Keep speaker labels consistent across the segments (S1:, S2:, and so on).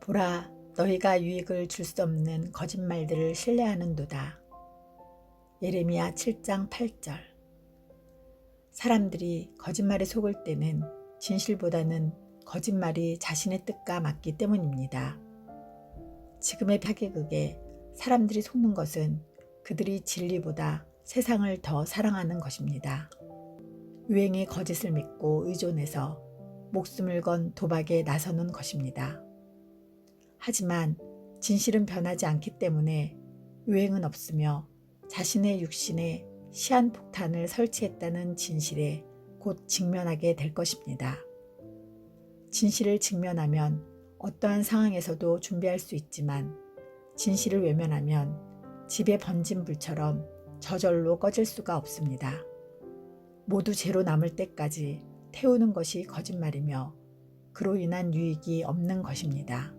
S1: 보라, 너희가 유익을 줄 수 없는 거짓말들을 신뢰하는도다. 예레미야 7장 8절. 사람들이 거짓말에 속을 때는 진실보다는 거짓말이 자신의 뜻과 맞기 때문입니다. 지금의 파괴극에 사람들이 속는 것은 그들이 진리보다 세상을 더 사랑하는 것입니다. 유행의 거짓을 믿고 의존해서 목숨을 건 도박에 나서는 것입니다. 하지만 진실은 변하지 않기 때문에 유행은 없으며 자신의 육신에 시한폭탄을 설치했다는 진실에 곧 직면하게 될 것입니다. 진실을 직면하면 어떠한 상황에서도 준비할 수 있지만 진실을 외면하면 집에 번진 불처럼 저절로 꺼질 수가 없습니다. 모두 제로 남을 때까지 태우는 것이 거짓말이며 그로 인한 유익이 없는 것입니다.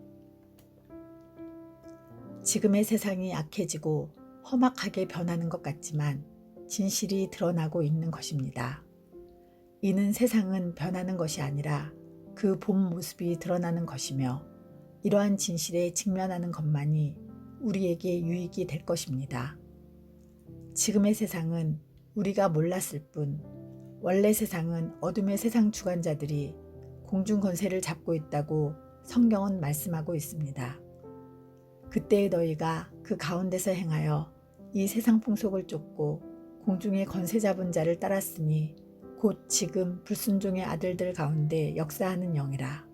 S1: 지금의 세상이 악해지고 험악하게 변하는 것 같지만 진실이 드러나고 있는 것입니다. 이는 세상은 변하는 것이 아니라 그 본 모습이 드러나는 것이며 이러한 진실에 직면하는 것만이 우리에게 유익이 될 것입니다. 지금의 세상은 우리가 몰랐을 뿐 원래 세상은 어둠의 세상 주관자들이 공중 권세를 잡고 있다고 성경은 말씀하고 있습니다. 그때의 너희가 그 가운데서 행하여 이 세상 풍속을 쫓고 공중의 권세 잡은 자를 따랐으니 곧 지금 불순종의 아들들 가운데 역사하는 영이라.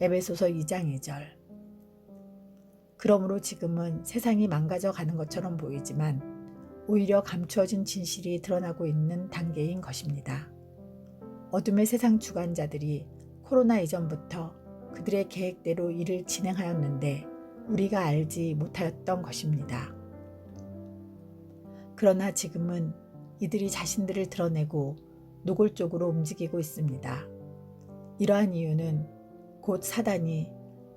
S1: 에베소서 2장 2절. 그러므로 지금은 세상이 망가져 가는 것처럼 보이지만 오히려 감추어진 진실이 드러나고 있는 단계인 것입니다. 어둠의 세상 주관자들이 코로나 이전부터 그들의 계획대로 일을 진행하였는데 우리가 알지 못하였던 것입니다. 그러나 지금은 이들이 자신들을 드러내고 노골적으로 움직이고 있습니다. 이러한 이유는 곧 사단이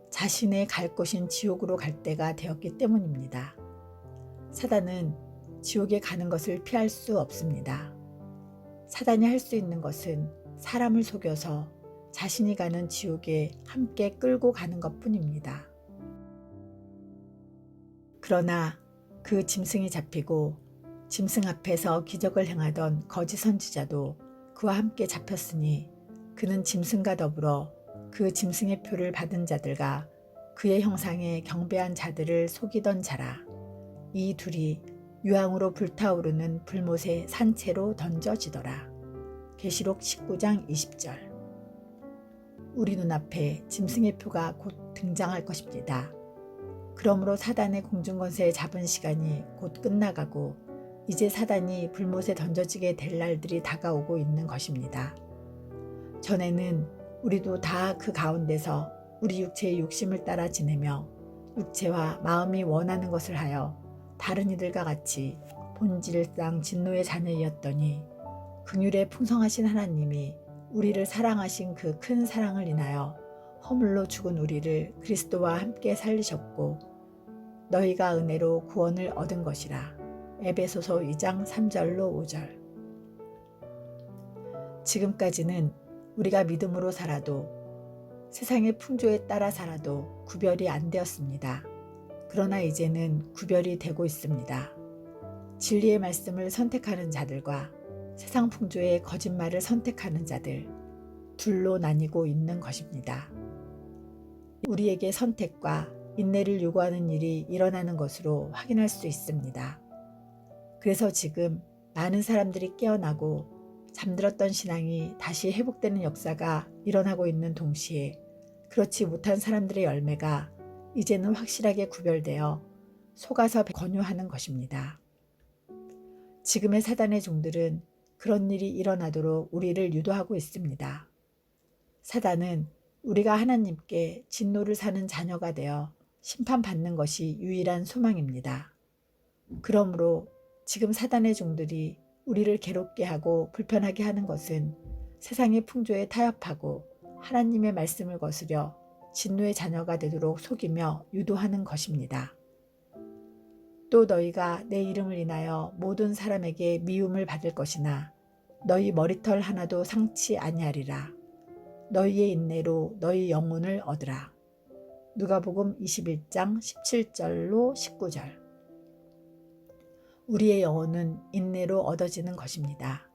S1: 자신의 갈 곳인 지옥으로 갈 때가 되었기 때문입니다. 사단은 지옥에 가는 것을 피할 수 없습니다. 사단이 할 수 있는 것은 사람을 속여서 자신이 가는 지옥에 함께 끌고 가는 것 뿐입니다. 그러나 그 짐승이 잡히고 짐승 앞에서 기적을 행하던 거짓 선지자도 그와 함께 잡혔으니 그는 짐승과 더불어 그 짐승의 표를 받은 자들과 그의 형상에 경배한 자들을 속이던 자라. 이 둘이 유황으로 불타오르는 불못의 산채로 던져지더라. 계시록 19장 20절. 우리 눈앞에 짐승의 표가 곧 등장할 것입니다. 그러므로 사단의 공중권세에 잡은 시간이 곧 끝나가고 이제 사단이 불못에 던져지게 될 날들이 다가오고 있는 것입니다. 전에는 우리도 다 그 가운데서 우리 육체의 욕심을 따라 지내며 육체와 마음이 원하는 것을 하여 다른 이들과 같이 본질상 진노의 자녀이었더니 긍휼에 풍성하신 하나님이 우리를 사랑하신 그 큰 사랑을 인하여 허물로 죽은 우리를 그리스도와 함께 살리셨고 너희가 은혜로 구원을 얻은 것이라. 에베소서 2장 3절로 5절. 지금까지는 우리가 믿음으로 살아도 세상의 풍조에 따라 살아도 구별이 안 되었습니다. 그러나 이제는 구별이 되고 있습니다. 진리의 말씀을 선택하는 자들과 세상 풍조의 거짓말을 선택하는 자들, 둘로 나뉘고 있는 것입니다. 우리에게 선택과 인내를 요구하는 일이 일어나는 것으로 확인할 수 있습니다. 그래서 지금 많은 사람들이 깨어나고 잠들었던 신앙이 다시 회복되는 역사가 일어나고 있는 동시에 그렇지 못한 사람들의 열매가 이제는 확실하게 구별되어 속아서 권유하는 것입니다. 지금의 사단의 종들은 그런 일이 일어나도록 우리를 유도하고 있습니다. 사단은 우리가 하나님께 진노를 사는 자녀가 되어 심판받는 것이 유일한 소망입니다. 그러므로 지금 사단의 종들이 우리를 괴롭게 하고 불편하게 하는 것은 세상의 풍조에 타협하고 하나님의 말씀을 거스려 진노의 자녀가 되도록 속이며 유도하는 것입니다. 또 너희가 내 이름을 인하여 모든 사람에게 미움을 받을 것이나 너희 머리털 하나도 상치 아니하리라. 너희의 인내로 너희 영혼을 얻으라. 누가복음 21장 17절로 19절. 우리의 영혼은 인내로 얻어지는 것입니다.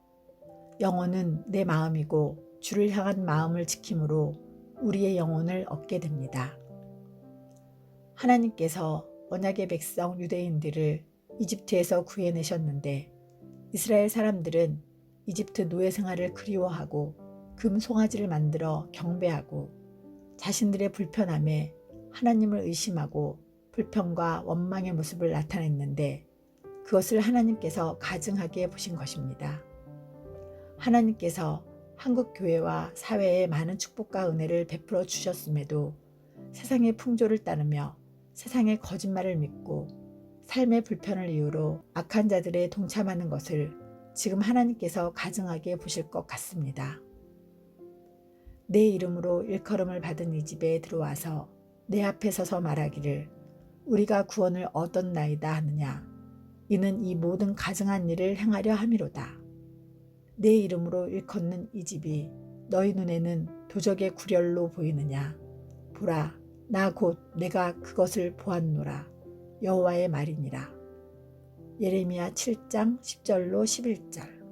S1: 영혼은 내 마음이고 주를 향한 마음을 지킴으로 우리의 영혼을 얻게 됩니다. 하나님께서 언약의 백성 유대인들을 이집트에서 구해내셨는데 이스라엘 사람들은 이집트 노예 생활을 그리워하고 금 송아지를 만들어 경배하고 자신들의 불편함에 하나님을 의심하고 불평과 원망의 모습을 나타냈는데 그것을 하나님께서 가증하게 보신 것입니다. 하나님께서 한국 교회와 사회에 많은 축복과 은혜를 베풀어 주셨음에도 세상의 풍조를 따르며 세상의 거짓말을 믿고 삶의 불편을 이유로 악한 자들에 동참하는 것을 지금 하나님께서 가증하게 보실 것 같습니다. 내 이름으로 일컬음을 받은 이 집에 들어와서 내 앞에 서서 말하기를 우리가 구원을 얻었나이다 하느냐 이는 이 모든 가증한 일을 행하려 함이로다. 내 이름으로 일컫는 이 집이 너희 눈에는 도적의 구렬로 보이느냐? 보라 나 곧 내가 그것을 보았노라. 여호와의 말이니라. 예레미야 7장 10절로 11절